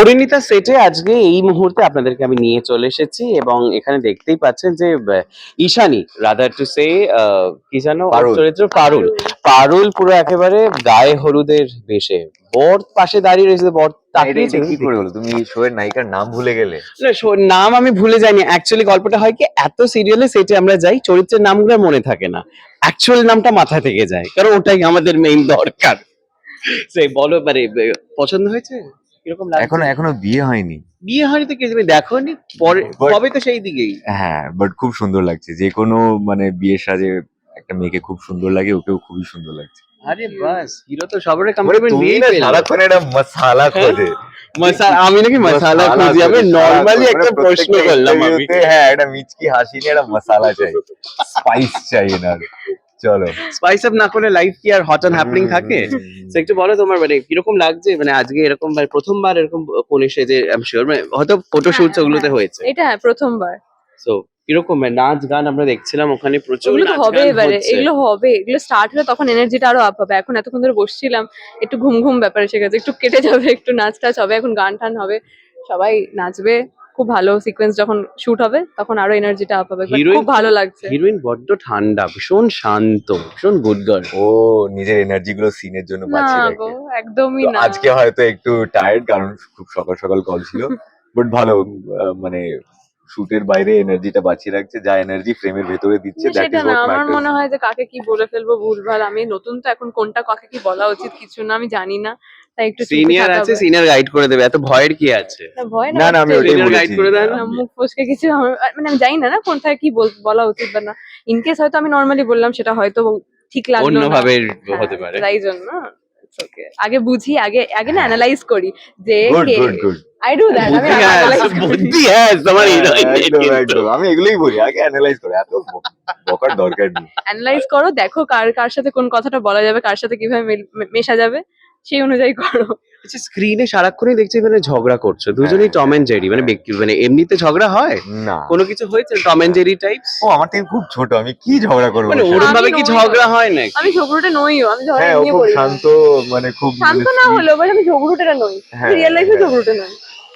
পরিণীতা সেটে আজকে এই মুহূর্তে আপনাদেরকে আমি নিয়ে চলে এসেছি এবং এখানে দেখতেই পাচ্ছেন যে ঈশানী রাদার টু সে কি জানো চরিত্র পারুল। পারুল পুরো একেবারে গায়ে হলুদের বেশে বর পাশে দাঁড়িয়ে রয়েছে বর এটা তাকিয়েছে এটা কি করে হলো? তুমি শো এর নায়িকার নাম ভুলে গেলে। না, শো- নাম আমি ভুলে যাইনি। অ্যাকচুয়ালি গল্পটা হয় কি এত সিরিয়ালে সেটে আমরা যাই চরিত্রের নামগুলো মনে থাকে না। অ্যাকচুয়াল নামটা মাথা থেকে যায় কারণ ওটাই আমাদের মেইন দরকার। সেই বলো মানে পছন্দ হয়েছে? লাগছে। এখনও এখনও বিয়ে হয়নি। বিয়ে হয়নি তো কি তুমি দেখো নি পরে কবে তো সেই দিকেই। হ্যাঁ বাট খুব সুন্দর লাগছে। যে কোনো মানে বিয়ের সাজে একটা মেয়েকে খুব সুন্দর লাগে ওকেও খুবই সুন্দর লাগছে। আরে বাস হিরো তো সবার মানে কমপ্লিমেন্ট তুমি না পেল। সারাক্ষণ একটা মশালা খোঁজে। মশালা আমি নাকি মশালা খুঁজি। আমি নরমালি একটা মানে প্রশ্ন করলাম আমি। হ্যাঁ একটা মিচকি হাসি নিয়ে একটা মশালা চাই। স্পাইস চাই না চলো। স্পাইস আপ না করলে লাইফ কি আর হট অ্যান্ড হ্যাপনিং থাকে? তো একটু বলো তোমার মানে কীরকম লাগছে? মানে আজকে এরকম মানে প্রথমবার এরকম কোন এসে যে আই এম শিওর মানে হয়তো ফটো শুট হ্যাঁ, ওগুলোতে হ্যাঁ। হয়েছে। এটা হ্যাঁ প্রথমবার। তো কীরকম মানে নাচ গান আমরা দেখছিলাম ওখানে প্রচুর ওগুলো তো হবে এবারে এগুলো হবে। এগুলো স্টার্ট হলে তখন এনার্জিটা আরও আপ হবে। এখন এতক্ষণ ধরে বসছিলাম একটু ঘুম ঘুম ব্যাপার এসে গেছে একটু কেটে যাবে একটু নাচ টাচ হবে এখন গান টান হবে সবাই নাচবে। খুব ভালো সিকোয়েন্স যখন শুট হবে তখন আরও এনার্জিটা আপ হবে। খুব ভালো লাগছে। হিরোইন বড্ড ঠান্ডা ভীষণ শান্ত ভীষণ গুড গার্ল ও নিজের এনার্জি গুলো সিনের জন্য বাঁচিয়ে রাখে। একদমই না। আজকে হয়তো একটু টায়ার্ড কারণ খুব সকাল সকাল কল ছিল। বাট ভালো মানে শুটের বাইরে এনার্জিটা বাঁচিয়ে রাখছে যা এনার্জি ফ্রেমের ভেতরে দিচ্ছে দ্যাট ইজ না হোয়াট আমার মনে হয় যে কাকে কি বলে ফেলব ভুলভাল। আমি নতুন তো এখন কোনটা কাকে কি বলা উচিত কিছু না আমি জানি না। তাই একটু সিনিয়র আছে সিনিয়র গাইড করে দেবে এত ভয়ের কি আছে? না, ভয় না আমি ওটাই বলেছি। করে দেয় না? না, মুখ ফসকে কিছু মানে আমি জানি না না কোনটা কি বলা উচিত বা না। ইনকেস হয়তো আমি নর্মালি বললাম সেটা হয়তো ঠিক লাগল না। অন্যভাবে হ্যাঁ, হতে পারে। তাই জন্য আগে বুঝি আগে আগে না অ্যানালাইজ করি যে আই ডু দ্যাট আমি বুদ্ধি হ্যাঁ, বুদ্ধি তোমার আমি এগুলোই বলি আগে অ্যানালাইজ করে এত বকার দরকার নেই। অ্যানালাইজ করো দেখো কার কার সাথে কোন কথাটা বলা যাবে কার সাথে কীভাবে মেশা যাবে। সেই অনুযায়ী করো। আচ্ছা স্ক্রিনে সারাক্ষণই দেখছি মানে ঝগড়া করছ। দুজনেই হ্যাঁ, টম এন্ড জেরি মানে ব্যক্তি মানে এমনিতে ঝগড়া হয়? না। কোনো কিছু হয়েছে? টম এন্ড জেরি টাইপ ও আমার থেকে খুব ছোট আমি কি ঝগড়া করব মানে ওর ওরম সাথে? ভাবে কি ঝগড়া হয় নাকি? আমি ঝগড়ুটে নইও আমি ঝগড়া হ্যাঁ নিয়ে খুব করি না। শান্ত মানে খুব শান্ত না। হলেও বাট আমি ঝগড়ুটেটা নই। হ্যাঁ, রিয়েল লাইফে হ্যাঁ। ঝগড়ুটে নই।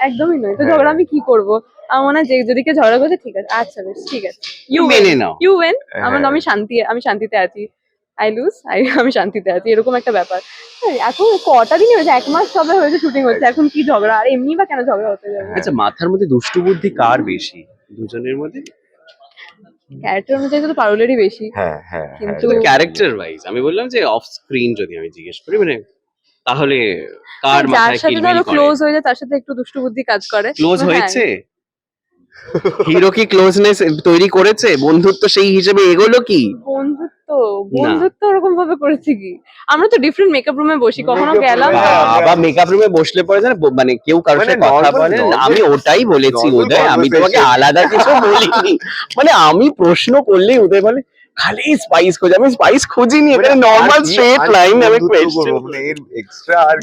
একদমই নই। তো হ্যাঁ। ঝগড়া আমি কি করব? আমার মনে হয় যে যদি কেউ ঝগড়া করছে ঠিক আছে। আচ্ছা বেশ ঠিক আছে। ইউ মেনে নাও। ইউ ওয়েন আমার হ্যাঁ। আমি শান্তি আমি শান্তিতে আছি। আই লুজ আই আমি শান্তিতে আছি এরকম একটা ব্যাপার। হ্যাঁ, এখন কটা দিন হয়েছে এক মাস সবে হয়েছে শুটিং হচ্ছে এখন কি ঝগড়া আর এমনি বা কেন ঝগড়া হতে যাবে? আচ্ছা মাথার মধ্যে দুষ্টু বুদ্ধি কার বেশি? দুজনের মধ্যে? ক্যারেক্টার অনুযায়ী তো পারুলেরই বেশি। হ্যাঁ হ্যাঁ হ্যাঁ। কিন্তু- ক্যারেক্টার ওয়াইজ আমি বললাম যে অফ স্ক্রিন যদি আমি জিজ্ঞেস করি মানে তাহলে কার মাথায় সাথে কিলবিল ধরো করে? ক্লোজ হয়ে যায় তার সাথে একটু দুষ্টু বুদ্ধি কাজ করে। ক্লোজ হ্যাঁ, হয়েছে? হিরো কি ক্লোজনেস তৈরি করেছে? বন্ধুত্ব সেই হিসেবে এগোলো কি? বন্ধুত্ব বন্ধুত্ব ওরকম ভাবে করেছি কি? আমরা তো ডিফারেন্ট মেকআপ রুমে বসি কখনো Makeup গেলাম তো- বাবা মেকআপ রুমে বসলে পরে জানো মানে কেউ কারোর মানে সাথে কথা বলে আমি ওটাই বলেছি উদয়। আমি তোমাকে আলাদা কিছু বলিনি মানে আমি প্রশ্ন করলেই উদয় বলে খালি স্পাইস খোঁজ। আমি স্পাইস খুঁজিনি এখানে মানে নর্মাল স্ট্রেট লাইন আমি কোয়েশ্চেন মানে এর এক্সট্রা আর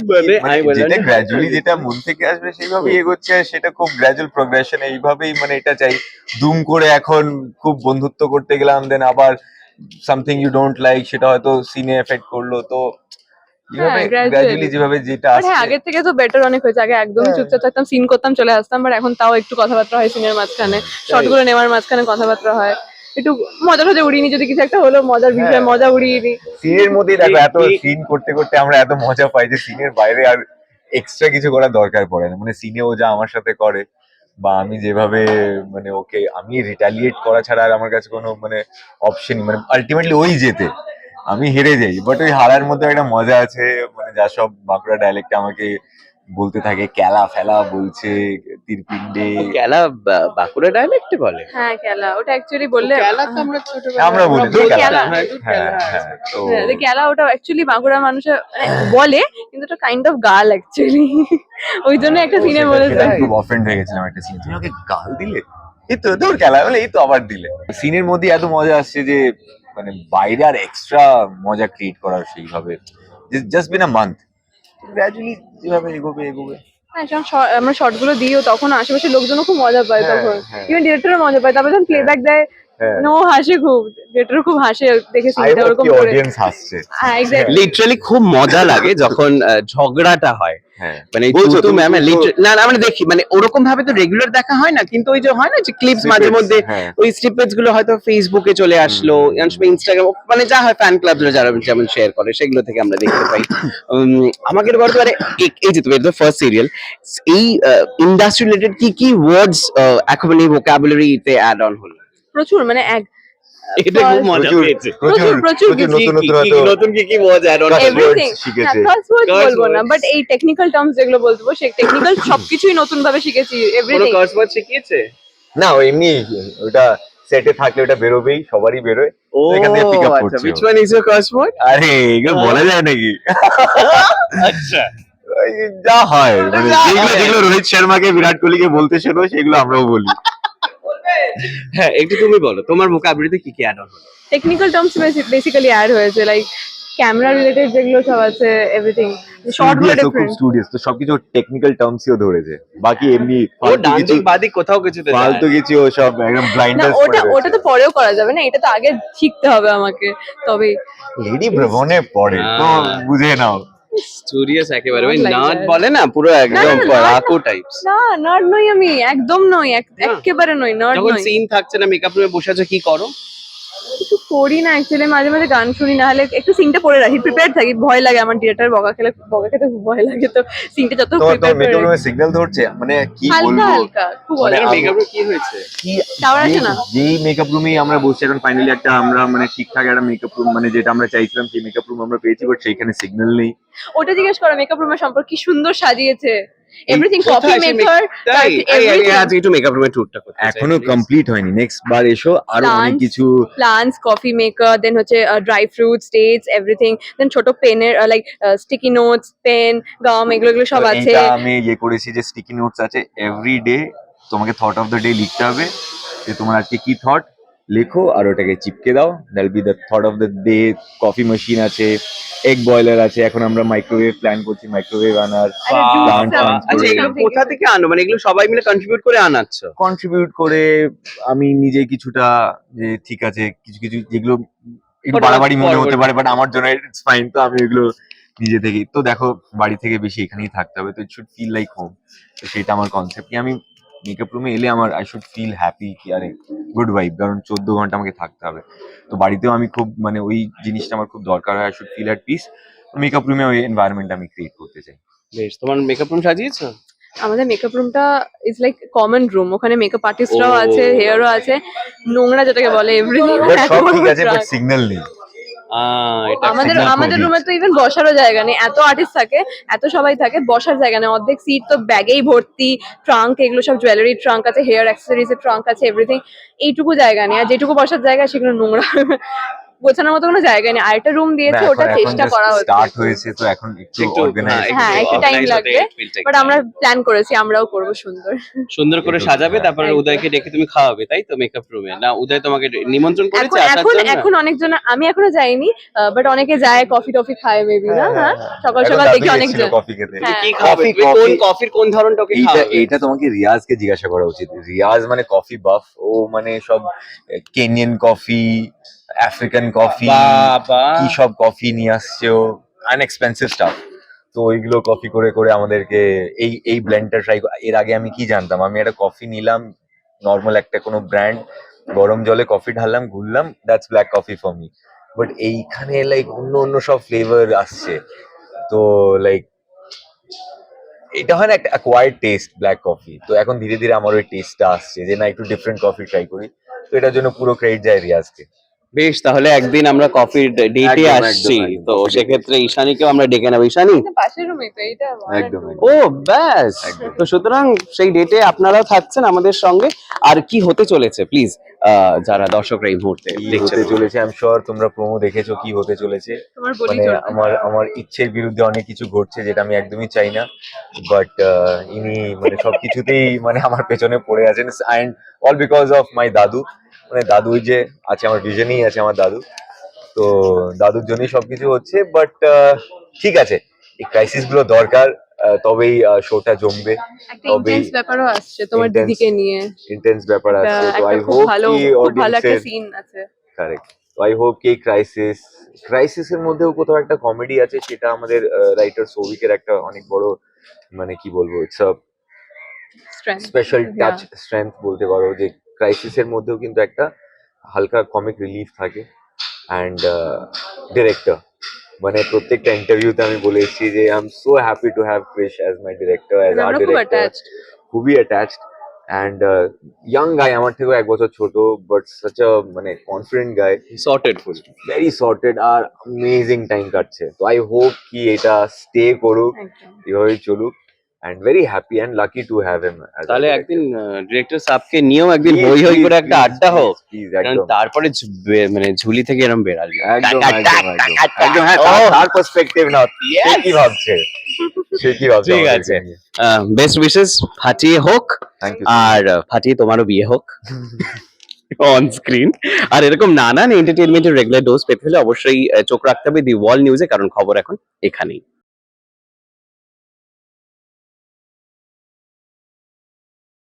যেটা গ্র্যাজুয়ালি যেটা মন থেকে আসবে সেইভাবেই এগোচ্ছে সেটা খুব গ্র্যাজুয়াল প্রোগ্রেশন এইভাবেই মানে এটা চাই। দুম করে এখন খুব বন্ধুত্ব করতে গেলাম দেন আবার সামথিং ইউ ডোন্ট লাইক সেটা হয়তো সিনে এফেক্ট করল তো যেভাবে হ্যাঁ, গ্র্যাজুয়ালি যেভাবে যেটা হ্যাঁ আসছে। থেকে তো বেটার অনেক হয়েছে। আগে একদমই হ্যাঁ। চুপচাপ থাকতাম সিন করতাম চলে আসতাম বাট এখন তাও একটু কথাবার্তা হয় সিনের মাঝখানে। নেওয়ার মাঝখানে কথাবার্তা হয়। একটু মজা টজা উড়িয়ে নিই যদি কিছু একটা হলো মজার বিষয় হ্যাঁ। মজা উড়িয়ে নিই সিনের মধ্যেই দেখো এত সিন করতে করতে আমরা এত মজা পাই যে সিনের বাইরে আর এক্সট্রা কিছু করার দরকার পড়ে না। মানে সিনে ও যা আমার সাথে করে বা আমি যেভাবে মানে ওকে, আমি রিটালিয়েট করা ছাড়া আর আমার কাছে কোনো মানে অপশন মানে আলটিমেটলি ওই যেতে আমি হেরে যাই। বাট ওই হারার মধ্যে একটা মজা আছে মানে যা সব বাঁকুড়া ডায়ালেক্টে আমাকে বলতে থাকে ক্যালা ফেলা বলছে তীরপিণ্ডে। খেলা বা- বাঁকুড়া ডায়ালেক্টে বলে? হ্যাঁ খেলা ওটা অ্যাকচুয়ালি বললে খেলা তো আমরা ছোটবেলায় আমরা বলি, খেলা। হ্যাঁ, হ্যাঁ খেলা। হ্যাঁ হ্যাঁ, ওটা অ্যাকচুয়ালি বাঁকুড়া মানুষের মানে বলে কিন্তু ওটা কাইন্ড অফ গাল অ্যাকচুয়ালি ওই জন্য একটা সিনে বলেছে। খুব অফেন্ড হয়ে গেছিলাম একটা সিন তুমি ওকে গাল দিলে? এই তো তোর খেলা বলে এই তো আবার দিলে। সিনের মধ্যে এত মজা আসছে যে মানে বাইরে আর এক্সট্রা মজা ক্রিয়েট করার সেইভাবে। Just been a month gradually যেভাবে এগোবে এগোবে। হ্যাঁ যখন আমরা শর্টগুলো দিও তখন আশেপাশের লোকজনও খুব মজা পায় হ্যাঁ, তখন। হ্যাঁ। ইভেন ডিরেক্টরও মজা পায়। তারপর যখন প্লেব্যাক দেয় হ্যাঁ। ও হাসে খুব। ডিরেক্টর খুব হাসে দেখে আই সিনটা হোপ ওরকম কি করে। অডিয়েন্স হাসছে। হ্যাঁ এক্স্যাক্টলি লিটারালি খুব মজা লাগে যখন আহ, ঝগড়াটা হয় হ্যাঁ। মানে বলছো তুতু তুমি, ম্যাম না না আমরা দেখি মানে ওরকম ভাবে তো রেগুলার দেখা হয় না কিন্তু ওই যে হয় না যে ক্লিপস মাঝে মধ্যে হ্যাঁ। ওই স্নিপেটসগুলো হয়তো ফেসবুকে চলে আসলো ইনস্টাগ্রাম মানে যা হয় ফ্যান ক্লাবরা যারা যেমন শেয়ার করে সেগুলো থেকে আমরা দেখতে পাই। উম, আমাকে একটু বলতে পারে এই- এই যে তুমি এটা ফার্স্ট সিরিয়াল এই ইন্ডাস্ট্রি রিলেটেড কি কি ওয়ার্ডস এখন এই ভোকাবুলারিতে অ্যাড অন হলো? প্রচুর মানে এক এটা খুব মজা পেয়েছে। প্রচুর, প্রচুর নতুন কি- কি- শিখেছে। বলব না বাট এই টেকনিক্যাল টার্মস যেগুলো বলব সেই টেকনিক্যাল সবকিছুই নতুন ভাবে শিখেছি এভরিথিং কার্স ওয়ার্ড শিখিয়েছে? না এমনি ওটা সেটে থাকলে ওটা বেরোবেই সবারই বেরোয়। ও আচ্ছা which one is your curse word? আরে এগুলো বলা যায় নাকি? আচ্ছা। যা হয় মানে যা যেগুলো হয়। যেগুলো রোহিত শর্মাকে বিরাট কোহলিকে বলতে শোনো সেগুলো আমরাও বলি। হ্যাঁ একটু তুমি বলো তোমার ভোকাবুলারিতে কি কি অ্যাড হলো? টেকনিক্যাল টার্মস বেসিক্যালি অ্যাড হয়েছে লাইক ক্যামেরা রিলেটেড যেগুলো সব আছে এভরিথিং শর্টগুলো খুব ডিফারেন্ট স্টুডিয়াস তো সবকিছু টেকনিক্যাল টার্মসিও ধরেছে। বাকি এমনি ও ফালতু কিছু বাদিক কোথাও কিছুতে যায়। ফালতু কিছু ও সব একদম ব্লাইন্ডার্স ওটা ওটা তো পরেও করা যাবে না এটা তো আগে শিখতে হবে আমাকে তবে লেডি ভ্রমণে পড়ে তো বুঝে নাও। স্টুডিয়াস একেবারে। ওই নাট বলে না পুরো একদম পড়াকু টাইপস না নাট নই আমি একদম নই। একেবারে নই যখন নই। সিন থাকছে না মেকআপ রুমে বসে আছো কি করো? কিছু করি না অ্যাকচুয়ালি মাঝে মাঝে গান শুনি না হলে একটু সিনটা পড়ে রাখি প্রিপেয়ার থাকি ভয় লাগে আমার ডিরেক্টর বকা খেলে বকা খেতে খুব ভয় লাগে তো সিনটা যত প্রিপেয়ার করে মেকআপ রুমে সিগন্যাল ধরছে? মানে কি বলব? হালকা খুব মানে অল্প। মেকআপ রুমে কি হয়েছে? কি Shower আছে না? যেই মেকআপ রুমেই আমরা বসছি এখন ফাইনালি একটা আমরা মানে ঠিকঠাক একটা মেকআপ রুম মানে যেটা আমরা চাইছিলাম সেই মেকআপ রুম আমরা পেয়েছি বাট সেইখানে সিগন্যাল নেই। ওটা জিজ্ঞেস করো মেকআপ রুমের সম্পর্কে কি সুন্দর সাজিয়েছে? এভরিথিং কফি কোথায় মেকার আজকে একটু মেকআপ রুমে ট্যুরটা করতে এখনও কমপ্লিট হয়নি। নেক্সট বার এসো আরও অনেক কিছু প্লান্টস কফি মেকার দেন হচ্ছে dry fruits dates everything then ছোট পেনের like sticky notes pen gum এগুলো এগুলো সব আছে। আমি ইয়ে করেছি যে স্টিকি নোটস আছে। এভরি ডে তোমাকে থট অফ দ্য ডে লিখতে হবে যে তোমার আজকে কি থট লেখো আর ওটাকে চিপকে দাও। That'll be the thought of the day coffee machine আছে এগ বয়লার আছে। এখন আমরা মাইক্রোওয়েভ প্ল্যান করছি মাইক্রোওয়েভ আনার plants আচ্ছা এগুলো কোথা থেকে আনো? মানে এগুলো সবাই মিলে কন্ট্রিবিউট করে আনাচ্ছ? কন্ট্রিবিউট করে আমি নিজে কিছুটা যে ঠিক আছে কিছু কিছু যেগুলো একটু বাড়াবাড়ি মনে হতে পারে বাট আমার জন্য ইটস ফাইন তো আমি এগুলো নিজে থেকেই তো দেখো বাড়ি থেকে বেশি এখানেই থাকতে হবে তো it should feel like home তো সেটা আমার কনসেপ্ট কি আমি মেকআপ রুমে এলে আমার আই শুড ফিল হ্যাপি কি আরে গুড ভাইব কারণ চোদ্দ ঘণ্টা আমাকে থাকতে হবে। তো বাড়িতেও আমি খুব মানে ওই জিনিসটা আমার খুব দরকার হয় I should feel at peace makeup রুমে ওই এনভায়রনমেন্ট আমি ক্রিয়েট করতে চাই। বেশ তোমার মেকআপ রুম সাজিয়েছো? আমাদের মেকআপ রুমটা ইজ লাইক কমন রুম ওখানে মেকআপ আর্টিস্টরাও। আছে হেয়ারও আছে নোংরা যেটাকে বলে এভরিথিং সব ঠিক আছে বাট সিগন্যাল নেই। আমাদের আমাদের রুমে তো ইভেন বসারও জায়গা নেই। এত আর্টিস্ট থাকে এত সবাই থাকে বসার জায়গা নেই। অর্ধেক সিট তো ব্যাগেই ভর্তি ট্রাঙ্ক এগুলো সব জুয়েলারি ট্রাঙ্ক আছে হেয়ার অ্যাক্সেসরিজ এর ট্রাঙ্ক আছে এভরিথিং এইটুকু জায়গা নেই। আর যেটুকু বসার জায়গা সেগুলো নোংরা। গোছানোর মতো কোনো জায়গা নেই। আরেকটা রুম দিয়েছে ওটা চেষ্টা করা স্টার্ট হয়েছে তো এখন একটু একটু অর্গানাইজ হ্যাঁ, একটু time organize হতে লাগবে, বাট আমরা প্ল্যান করেছি আমরাও করব সুন্দর। সুন্দর করে সাজাবে হ্যাঁ। তারপরে উদয়কে ডেকে তুমি খাওয়াবে তাই তো মেকআপ রুমে না উদয় তোমাকে নিমন্ত্রণ করেছে আসার এখন জন্য? এখন অনেকজন আমি এখনও যাইনি বাট অনেকে যায় কফি টফি খায় মেবি না? হ্যাঁ সকাল সকাল দেখি অনেকজন। কফি খেতে। হ্যাঁ। কি খাবে? কোন। কফির কোন ধরনটা ওকে খাওয়াবে? এইটা তোমাকে রিয়াজকে জিজ্ঞাসা করা উচিত। রিয়াজ মানে কফি বাফ ও মানে সব কেনিয়ান কফি আফ্রিকান কফি কি সব কফি নিয়ে আসছে ও? আনএক্সপেন্সিভ স্টাফ তো ওইগুলো কফি করে করে আমাদেরকে এই এই ব্লেন্ডটা ট্রাই এর আগে আমি কি জানতাম? আমি একটা কফি নিলাম নর্মাল একটা কোনো ব্র্যান্ড গরম জলে কফি ঢাললাম ঘুরলাম that's black coffee for me but এইখানে লাইক অন্য অন্য সব ফ্লেভার আসছে। তো লাইক এটা হয় না একটা অ্যাকোয়ার্ড টেস্ট ব্ল্যাক কফি তো এখন ধীরে ধীরে আমার ওই টেস্টটা আসছে যে না একটু ডিফারেন্ট কফি ট্রাই করি। তো এটার জন্য পুরো ক্রেডিট যায় রিয়াজকে। বেশ তাহলে একদিন আমরা কফির ডেটে আসছি। তো সেক্ষেত্রে ঈশানীকেও আমরা ডেকে নেব। ঈশানী? পাশের রুমে তো এইটা একদম, একদম। ও ব্যাস। একদম। তো সুতরাং সেই ডেটে আপনারাও থাকছেন আমাদের সঙ্গে। আর কি হতে চলেছে? প্লিজ যারা দর্শকরা এই মুহূর্তে হতে চলেছে? আমি শিওর তোমরা প্রোমো দেখেছ কি হতে চলেছে। মানে আমার আমার ইচ্ছের বিরুদ্ধে অনেক কিছু ঘটছে যেটা আমি একদমই চাই না। বাট ইনি মানে সবকিছুতেই মানে আমার পেছনে পড়ে আছেন। And all because of my দাদু। মানে দাদু ওই যে আছে আমার ভিশনেই আছে আমার দাদু। তো দাদুর জন্যই সবকিছু হচ্ছে বাট ঠিক আছে। এই ক্রাইসিসগুলো দরকার তবেই শোটা জমবে। তবেই ব্যাপারও আসছে তোমার দিদিকে নিয়ে। ইন্টেন্স ব্যাপার আছে তো আই হোপ কি খুব অডিয়েন্সের সিন আছে। কারেক্ট তো আই হোপ কি ক্রাইসিস ক্রাইসিসের মধ্যেও কোথাও একটা কমেডি আছে সেটা আমাদের রাইটার সৌভিকের একটা অনেক বড় মানে কি বলব it's a special. Touch strength বলতে পারো যে ক্রাইসিসের মধ্যেও কিন্তু একটা হালকা কমিক রিলিফ থাকে। অ্যান্ড ডিরেক্টর মানে প্রত্যেকটা ইন্টারভিউতে আমি বলে এসেছি যে I am so happy to have Krish as my director as মানে আর্ট আমরা খুব ডিরেক্টর attached. খুবই অ্যাটাচড অ্যান্ড ইয়াং গাই আমার থেকেও এক বছর ছোট বাট সাচ আ মানে confident guy sorted full very sorted আর অ্যামেজিং টাইম কাটছে। তো আই হোপ কি এটা স্টে করুক একদম। এভাবেই চলুক। And very happy and lucky to have him তাহলে একদিন ডিরেক্টর সাহেবকে নিয়েও একদিন হই হই করে একটা আড্ডা হোক। কারণ তারপরে মানে ঝুলি থেকে এরকম বেরালি। একদম একদম হ্যাঁ তার- পার্সপেক্টিভ না কি ভাবছে? ঠিক আছে। বেস্ট উইশেস ফাটিয়ে হোক। আর ফাটিয়ে তোমারও বিয়ে হোক। অন স্ক্রিন আর এরকম নানান এন্টারটেনমেন্টের রেগুলার ডোজ পেতে হলে অবশ্যই চোখ রাখতে হবে। দি ওয়াল নিউজে কারণ খবর এখন এখানেই।